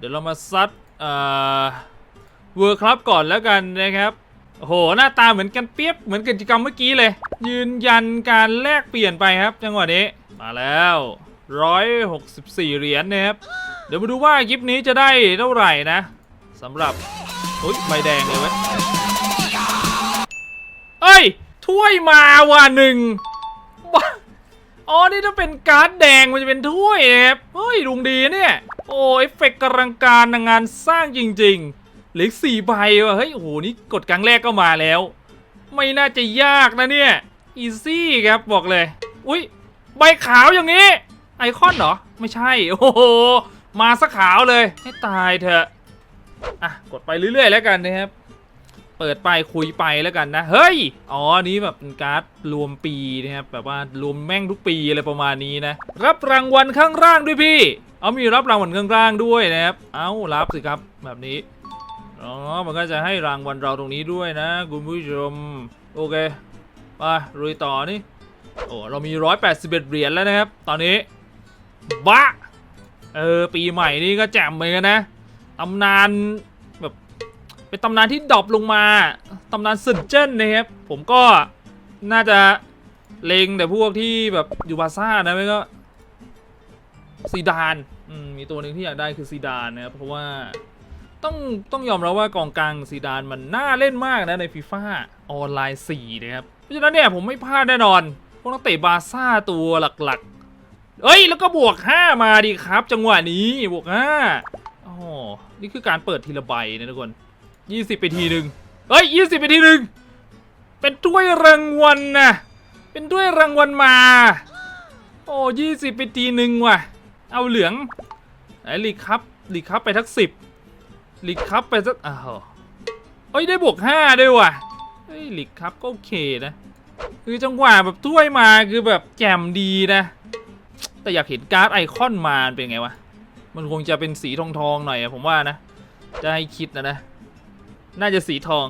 เดี๋ยวเรามาซัดเอ่อเวิร์คลับก่อนแล้วกันนะครับโหหน้าตาเหมือนกันเปียบเหมือนกิจกรรมเมื่อกี้เลย ยืนยันการแลกเปลี่ยนไปครับ จังหวะนี้มาแล้ว 164 เหรียญนะครับ เดี๋ยวมาดูว่าคลิปนี้จะได้เท่าไหร่นะสำหรับอุ้ยใบแดงเลยเว้ยเอ้ย ถ้วยมาว่ะหนึ่งว้า อ๋อ นี่ถ้าเป็นการ์ดแดงมันจะเป็นถ้วยครับเฮ้ยลุงดีเนี่ย โอ้เอฟเฟกต์กรังการในงานสร้างจริงๆ เหลืออกสี่ใบว่ะ เฮ้ย โอ้โห นี่กดครั้งแรกก็มาแล้ว ไม่น่าจะยากนะเนี่ย อีซี่ครับบอกเลย อุ้ย ใบขาวอย่างนี้ ไอคอนเหรอ ไม่ใช่ โอ้โห มาสักขาวเลย ให้ตายเถอะ อะ กดไปเรื่อยๆแล้วกันนะครับ เปิดไปคุยไปแล้วกันนะ เฮ้ย อ๋อนี้แบบเป็นการ์ดรวมปีนะครับ แบบว่ารวมแม่งทุกปีอะไรประมาณนี้นะ รับรางวัลข้างล่างด้วยพี่ เอามีรับรางวัลข้างล่างด้วยนะครับ เอารับสิครับแบบนี้ อ๋อ มันก็จะให้รางวัลเราตรงนี้ด้วยนะคุณผู้ชม โอเค ไปลุยต่อนี่ โอ้ เรามี 181 เหรียญแล้วนะครับ ตอนนี้ บะ เออ ปีใหม่นี่ก็แจ่มเหมือนกันนะตำนาน เป็นตำนานที่ดรอปลงมาตำนานสึนเจ้นนะครับผมก็น่าจะเลงแต่พวกที่แบบอยู่บาซ่านะไม่ก็ซีดานมมีตัวหนึ่งที่อยากได้คือซีดานนะครับเพราะว่าต้องต้องยอมรับว่ากองกลางซีดานมันน่าเล่นมากนะในฟีฟ่าออนไลน์4นะครับเพราะฉะนั้นเนี่ยผมไม่พลาดแน่นอน พวกนักเตะบาซ่าตัวหลักๆเอ้ย แล้วก็บวก 5 มาดีครับ จังหวะนี้บวก5อ๋อนี่คือการเปิดทีละใบนะทุกคน 20ไปทีหนึ่งเอ้ย20ไปทีหนึ่งเป็นถ้วยรางวัลนะเป็นถ้วยรางวัลมา โอ้20ไปทีหนึ่งว่ะ เอาเหลืองไหนลีครับลีครับไปทักสิบลีครับไปสักอ้าวเอ้ยได้บวก5ด้วยว่ะเฮ้ยลีครับก็โอเคนะ คือจังหวะแบบถ้วยมาคือแบบแจ่มดีนะ แต่อยากเห็นการ์ดไอคอนมานเป็นไงวะ มันคงจะเป็นสีทองๆหน่อยผมว่านะ จะให้คิดนะนะ น่าจะสีทอง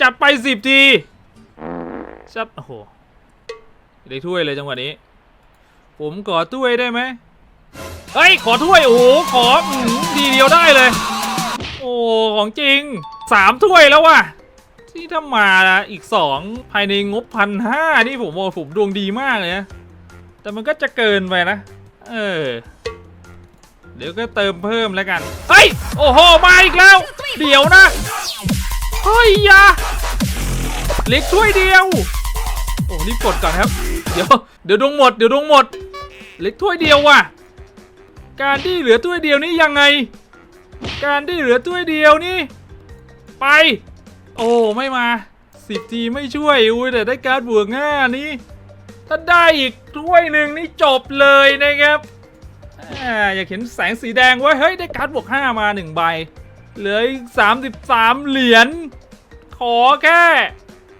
จัดไปสิบทีชัดโอ้โหได้ถ้วยเลยจังหวะนี้ ผมขอถ้วยได้ไหมเฮ้ย ขอถ้วย โอ้โห ขออืมทีเดียวได้เลย โอ้ของจริงสามถ้วยแล้วว่ะ ที่ถ้ามานะอีกสองภายในงบพันห้านี่ผมว่าผมดวงดีมากเลยนะ แต่มันก็จะเกินไปนะ เออ ดี๋ยวก็เติมเพิ่มแล้วกัน เฮ้ย โอ้โห มาอีกแล้ว เดี๋ยวนะ เฮ้ยยาเล็กถ้วยเดียว โอ้รีบกดก่อนครับ เดี๋ยว เดี๋ยวดวงหมด เดี๋ยวดวงหมด เล็กถ้วยเดียวว่ะ การที่เหลือถ้วยเดียวนี่ยังไง การที่เหลือถ้วยเดียวนี่ ไป โอ้ไม่มาสิบทีไม่ช่วยอุ้ยแต่ได้การ์ดบวกง่านี่ถ้าได้อีกถ้วยหนึ่งนี่จบเลยนะครับ อาอยากเห็นแสงสีแดงไว้เฮ้ยได้การ์ดบวก5มา1ใบ เหลืออีก33 เหรียญ ขอแค่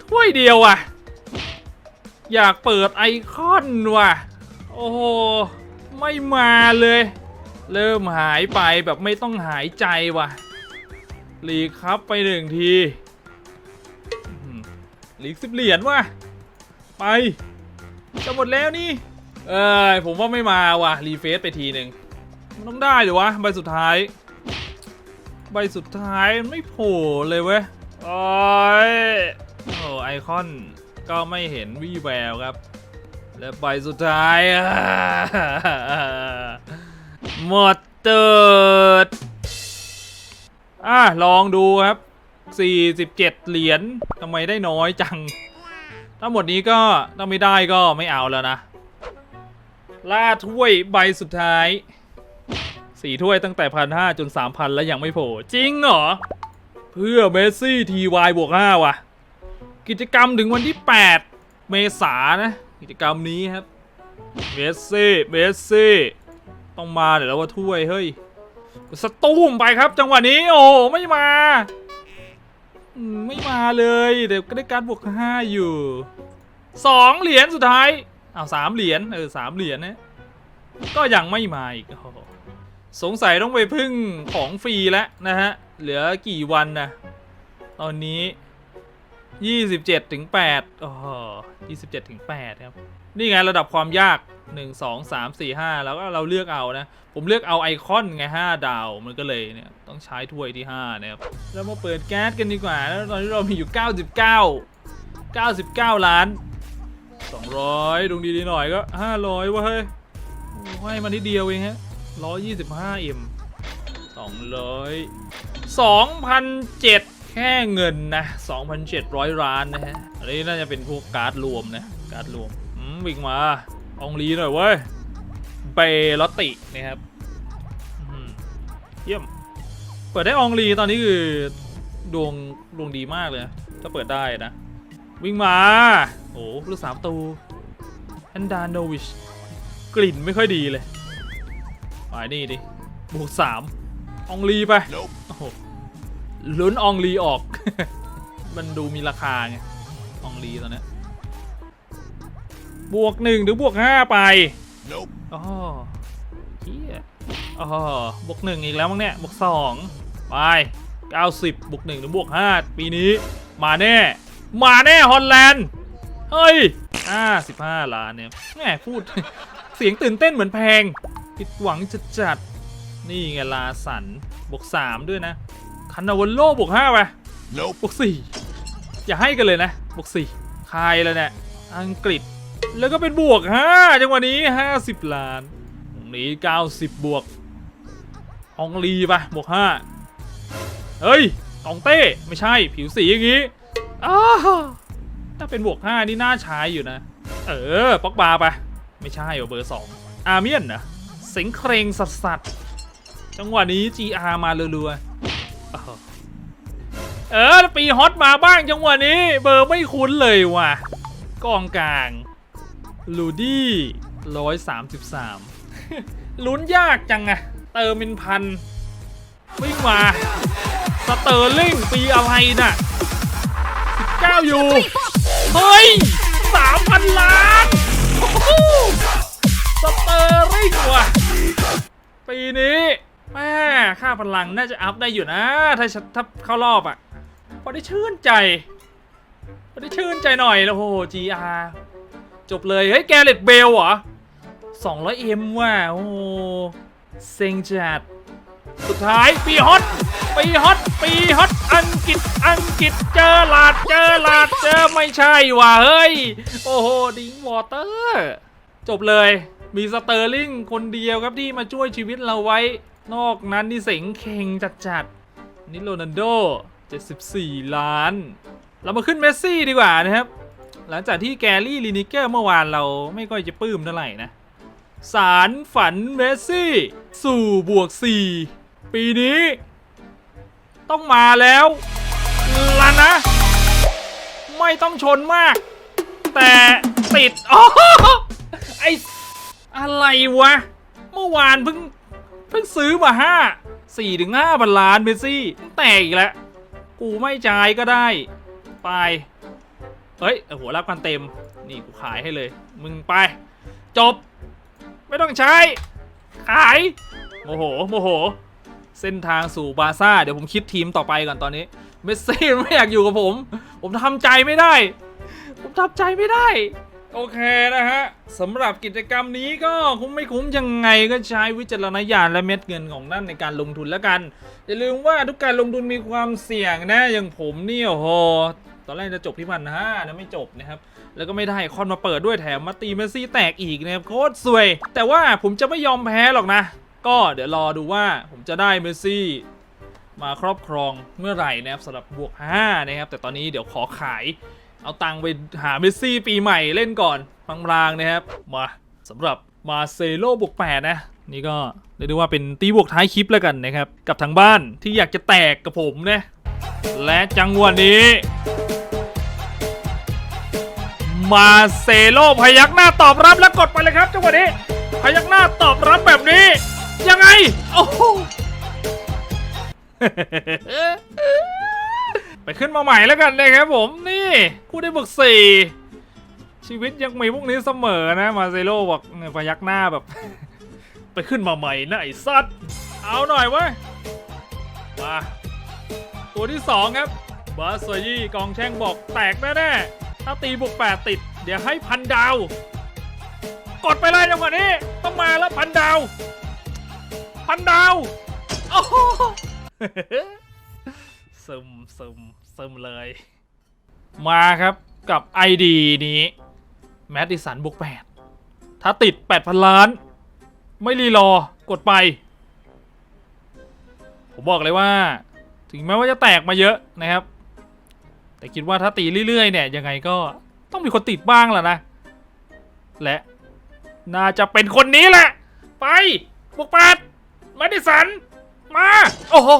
ถ้วยเดียวอะ อยากเปิดไอคอนว่ะ โอ้โห ไม่มาเลย เริ่มหายไปแบบไม่ต้องหายใจว่ะลีกครับไปหนึ่งทีหลีกสิบเหรียญว่ะ ไป จะหมดแล้วนี่ เอ้ยผมว่าไม่มาว่ะ รีเฟซไปทีหนึ่งมันต้องได้หรือวะ ใบสุดท้าย ใบสุดท้ายไม่โผล่เลยเว้ยโอ้ยโอ้ไอคอนก็ไม่เห็นวี่แววครับ และใบสุดท้ายหมดเติดอะลองดูครับ 47 เหรียญทำไมได้น้อยจัง ทั้งหมดนี้ก็ถ้าไม่ได้ก็ไม่เอาแล้วนะ ล่าถ้วยใบสุดท้ายสี่ถ้วยตั้งแต่พันห้าจนสามพันแล้วยังไม่โผล่จริงเหรอ เพื่อเมสซี่ทีวายบวกห้าว่ะ กิจกรรมถึงวันที่ 8 เมษายนะ กิจกรรมนี้ครับ เมสซี่เมสซี่ต้องมาเดี๋ยวแล้วว่าถ้วยเฮ้ยสตูมไปครับ จังหวะนี้ โอ้ไม่มา ไม่มาเลย เดี๋ยวก็ได้การบวกห้าอยู่สองเหรียญสุดท้าย เอาสามเหรียญเออสามเหรียญนะก็ยังไม่มาอีกสงสัยต้องไปพึ่งของฟรีแล้วนะฮะ เหลือกี่วันนะตอนนี้27ถึง8โอ้โห27ถึง8ครับ นี่ไงระดับความยาก1 2 3 4 5แล้วก็เราเลือกเอานะ ผมเลือกเอาไอคอนไง5ดาวมันก็เลยเนี่ยต้องใช้ถ้วยที่5นะครับเรามาเปิดแก๊สกันดีกว่า แล้วตอนนี้เรามีอยู่99 99ล้าน 200ดวงดีๆหน่อยก็500เว้ยเฮ้ยให้มานิดเดียวเองฮะ125 m 200 2,007แค่เงินนะ2,700ล้านนะฮะ อันนี้น่าจะเป็นพวกการ์ดรวมนะ การ์ดรวมอืมวิ่งมาองลีหน่อยเว้ยเบลอตตินะครับเยี่ยม เปิดได้องลีตอนนี้คือดวงดวงดีมากเลยถ้าเปิดได้นะ วิ่งมา โอ้ลูกสามตูแอนดานโนวิช กลิ่นไม่ค่อยดีเลยไปนี่ดิบวกสามอองลีไป โอ้โหลุ้นอองลีออก มันดูมีราคาไงอองลีตอนเนี้ยบวกหนึ่งหรือบวกห้าไป Nope. อ๋อเฮียอ๋อบวกหนึ่งอีกแล้วมั้งเนี่ย บวกสองไปเก้าสิบบวกหนึ่งหรือบวกห้าปีนี้มาแน่ มาแน่ฮอลแลนด์เฮ้ยห้าสิบห้าล้านเนี่ยแหมพูด เสียงตื่นเต้นเหมือนแพง ผิดหวังจัดจัดๆนี่ไงลาสันบวกสามด้วยนะคันนาวลโลบวกห้าไป Nope. บวกสี่อย่าให้กันเลยนะบวกสี่ใครแล้วเนี่ยอังกฤษแล้วก็เป็นบวกห้าจังหวะนี้ห้าสิบล้านตรงนี้เก้าสิบบวกอองลีไปบวกห้าเฮ้ยตองเต้ ไม่ใช่ผิวสีอย่างงี้ อ้าวถ้าเป็นบวกห้านี่น่าใช้อยู่นะ เออป๊อกบาไป ไม่ใช่เหรอเบอร์สองอาเมียนนะเสียงเครงสัสสัสจังหวะนี้ GR มารัวๆอ้าวเออ ปีฮอตมาบ้างจังหวะนี้ เบอร์ไม่คุ้นเลยว่ะ กองกลางลูดี้ร้อยสามสิบสามลุ้นยากจังอะเติมเป็นพัน วิ่งมา สเตอร์ลิงปีอะไรน่ะ เก้าอยู่ เฮ้ยสามพันล้านสเตอร์ลิงว่ะ ปีนี้แม่ค่าพลังน่าจะอัพได้อยู่นะ ถ้าฉันถ้าเข้ารอบอะ พอได้ชื่นใจ พอได้ชื่นใจหน่อยแล้วโอ้โห GR จบเลย เฮ้ย แกเล็ตเบลเหรอ 200M ว่ะ โอ้โหเซ็งจัด สุดท้ายปีฮอต ปีฮอตปีฮอตอังกฤษอังกฤษเจอลาดเจอลาดเจอไม่ใช่ว่ะเฮ้ย โอ้โหดิงวอเตอร์จบเลยมีสเตอร์ลิงคนเดียวครับที่มาช่วยชีวิตเราไว้ นอกนั้นนี่เสงเข่งจัดๆนี่โรนัลโด 74 ล้าน เรามาขึ้นเมสซี่ดีกว่านะครับ หลังจากที่แกรี่ลินิเกอร์เมื่อวานเราไม่ค่อยจะปลื้มเท่าไหร่นะ สารฝันเมสซี่ สู่บวก 4 ปีนี้ ต้องมาแล้วละนะ ไม่ต้องชนมาก แต่ติดอ๋อไออะไรวะ เมื่อวานเพิ่งเพิ่งซื้อมาห้าสี่ถึงห้าพันล้านเมสซี่แตกอีกแล้ว กูไม่จ่ายก็ได้ ไป เฮ้ยโอ้โหรับกันเต็ม นี่กูขายให้เลย มึงไป จบ ไม่ต้องใช้ ขาย โมโห โมโห เส้นทางสู่บาร์ซ่า เดี๋ยวผมคิดทีมต่อไปก่อนตอนนี้ เมสซี่ไม่อยากอยู่กับผม ผมทำใจไม่ได้ ผมทำใจไม่ได้ โอเคนะฮะสำหรับกิจกรรมนี้ก็คุ้มไม่คุ้มยังไงก็ใช้วิจารณญาณและเม็ดเงินของนั่นในการลงทุนแล้วกัน อย่าลืมว่าทุกการลงทุนมีความเสี่ยงนะ อย่างผมเนี่ยโอ้โหตอนแรกจะจบที่พันห้านะไม่จบนะครับ แล้วก็ไม่ได้คอนมาเปิดด้วยแถมมาตีเมสซี่แตกอีกนะครับโคตรสวย แต่ว่าผมจะไม่ยอมแพ้หรอกนะ ก็เดี๋ยวรอดูว่าผมจะได้เมสซี่มาครอบครองเมื่อไหร่นะครับสำหรับบวก 5 นะครับ แต่ตอนนี้เดี๋ยวขอขาย เอาตังค์ไปหาเมสซี่ปีใหม่เล่นก่อนพลางๆนะครับ มาสำหรับมาเซโลบวก 8 นะ นี่ก็เรียกได้ว่าเป็นตีบวกท้ายคลิปแล้วกันนะครับ กับทางบ้านที่อยากจะแตกกับผมนะ และจังหวะนี้ มาเซโลพยักหน้าตอบรับแล้วกดไปเลยครับ จังหวะนี้ พยักหน้าตอบรับแบบนี้ ยังไง โอ้โหไปขึ้นมาใหม่แล้วกันนะครับผมนี่คู่ได้บวกสี่ชีวิตยังมีพวกนี้เสมอนะมาเซโลบอกเนี่ยพยักหน้าแบบ ไปขึ้นมาใหม่นะไอ้สัตว์เอาหน่อยเว้ยมาตัวที่สองครับบาสยี่กองแช่งบอกแตกแน่ๆถ้าตีบวกแปดติด เดี๋ยวให้พันดาว กดไปเลยจังหวะนี้ ต้องมาแล้วพันดาว พันดาวโอ้โหซึมซึมซึมเลย มาครับกับ ID นี้แมดดิสันบวกแปดถ้าติด 8,000 ล้าน ไม่รีรอกดไป ผมบอกเลยว่า ถึงแม้ว่าจะแตกมาเยอะนะครับ แต่คิดว่าถ้าตีเรื่อยๆ เนี่ย ยังไงก็ต้องมีคนติดบ้างแหละนะ และ น่าจะเป็นคนนี้แหละ ไปบวกแปดแมดดิสัน มา โอ้โห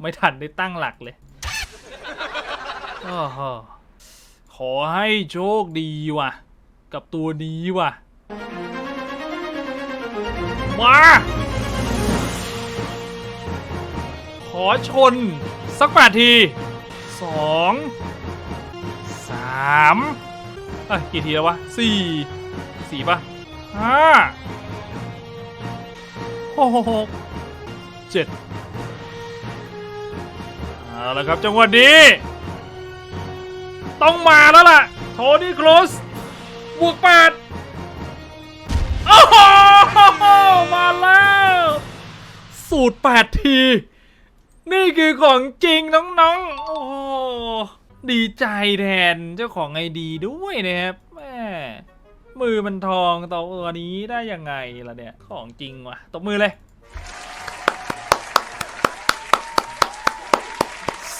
ไม่ทันได้ตั้งหลักเลยโอ้โหขอให้โชคดีว่ะ กับตัวนี้ว่ะ มา ขอชน สักแปดทีสองสามเอ้ยกี่ทีแล้ววะสี่สี่ป่ะห้าห กเจ็ดเอาละครับจังหวะนี้ ต้องมาแล้วล่ะ โทนี่ครสบวกแปดโอ้โหมาแล้ว สูตรแปดที นี่คือของจริงน้องๆ โอ้ดีใจแทนเจ้าของไอดีด้วยนะครับแม่ มือมันทองตัวนี้ได้ยังไงล่ะเนี่ย ของจริงว่ะตบมือเลย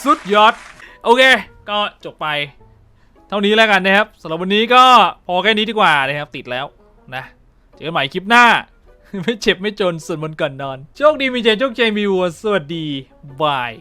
สุดยอด โอเค ก็จบไป เท่านี้แล้วกันนะครับสำหรับวันนี้ก็พอแค่นี้ดีกว่านะครับ ติดแล้วนะ เจอกันใหม่คลิปหน้า ไม่เจ็บไม่จนส่วนบนก่อนนอน โชคดีมีใจโชคใจมีวัวสวัสดีบาย